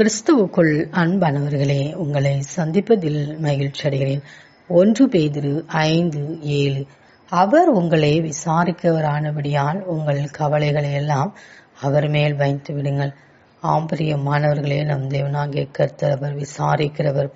கிறிஸ்துவுக்குள் அன்பானவர்களே உங்களை சந்திப்பதில் மகிழ்ச்சி அடைகிறேன். ஒன்று பேதிரு ஐந்து ஏழு. அவர் உங்களை விசாரிக்கவரானபடியால் உங்கள் கவலைகளை எல்லாம் அவர் மேல் வைத்து விடுங்கள் ஆம்பரிய மாணவர்களே நம் தேவனாகிய கர்த்தர் அவர் விசாரிக்கிறவர்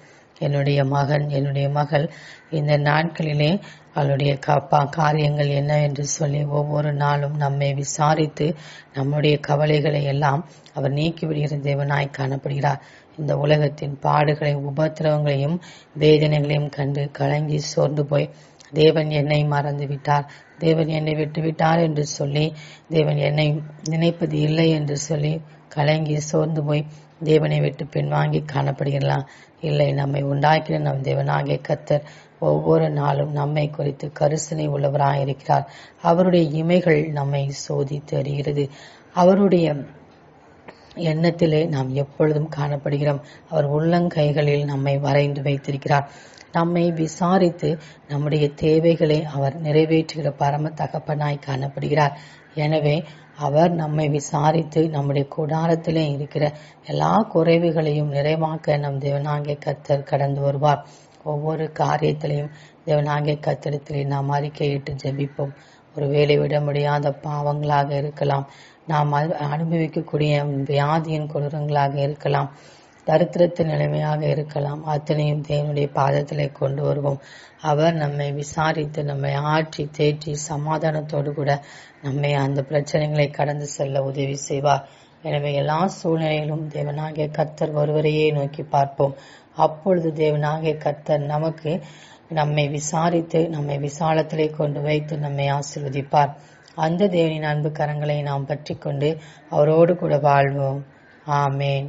என்னுடைய மகன் என்னுடைய மகள் இந்த நாட்களிலே அவளுடைய கப்பா காரியங்கள் என்ன என்று சொல்லி ஒவ்வொரு நாளும் நம்மை விசாரித்து நம்முடைய கவலைகளை எல்லாம் அவர் நீக்கி விடுகிற தேவனாய் காணப்படுகிறார். இந்த உலகத்தின் பாடுகளை உபத்திரவங்களையும் வேதனைகளையும் கண்டு கலங்கி சோர்ந்து போய் தேவன் என்னை மறந்து விட்டார் தேவன் என்னை விட்டு விட்டார் என்று சொல்லி தேவன் என்னை நினைப்பது இல்லை என்று சொல்லி கலங்கி சோர்ந்து போய் தேவனை விட்டு பின்வாங்கி காணப்படுகிறலாம் இல்லை நம்மை உண்டாக்கிற நம் தேவனாகிய கத்தர் ஒவ்வொரு நாளும் நம்மை குறித்து கரிசனை உள்ளவராக இருக்கிறார் அவருடைய இமைகள் நம்மை சோதித்து அறிகிறது. அவருடைய எண்ணத்திலே நாம் எப்பொழுதும் காணப்படுகிறோம். அவர் உள்ளங்கைகளில் நம்மை வரைந்து வைத்திருக்கிறார். நம்மை விசாரித்து நம்முடைய தேவைகளை அவர் நிறைவேற்றுகிற பரம தகப்பனாய் காணப்படுகிறார். எனவே அவர் நம்மை விசாரித்து நம்முடைய கூடாரத்திலே இருக்கிற எல்லா குறைவுகளையும் நிறைவாக்க நம் தேவனாகிய கத்தர் கடந்து வருவார். ஒவ்வொரு காரியத்திலையும் தேவனாகிய கத்திரத்திலே நாம் அறிக்கையிட்டு ஜெபிப்போம். ஒருவேளை விட முடியாத பாவங்களாக இருக்கலாம். நாம் அனுபவிக்கக்கூடிய வியாதியின் கொடூரங்களாக இருக்கலாம். தரித்திரத்தின் நிலைமையாக இருக்கலாம். அத்தனையும் தேவனுடைய பாதத்திலே கொண்டு வருவோம். அவர் நம்மை விசாரித்து நம்மை ஆற்றி தேற்றி சமாதானத்தோடு கூட நம்மை அந்த பிரச்சனைகளை கடந்து செல்ல உதவி செய்வார். எனவே எல்லா சூழ்நிலையிலும் தேவனாகிய கர்த்தர் ஒருவரையே நோக்கி பார்ப்போம். அப்பொழுது தேவனாகிய கர்த்தர் நமக்கு நம்மை விசாரித்து நம்மை விசாலத்திலே கொண்டு வைத்து நம்மை ஆசிர்வதிப்பார். அந்த தேவனின் அன்பு கரங்களை நாம் பற்றி கொண்டு அவரோடு கூட வாழ்வோம். ஆமேன்.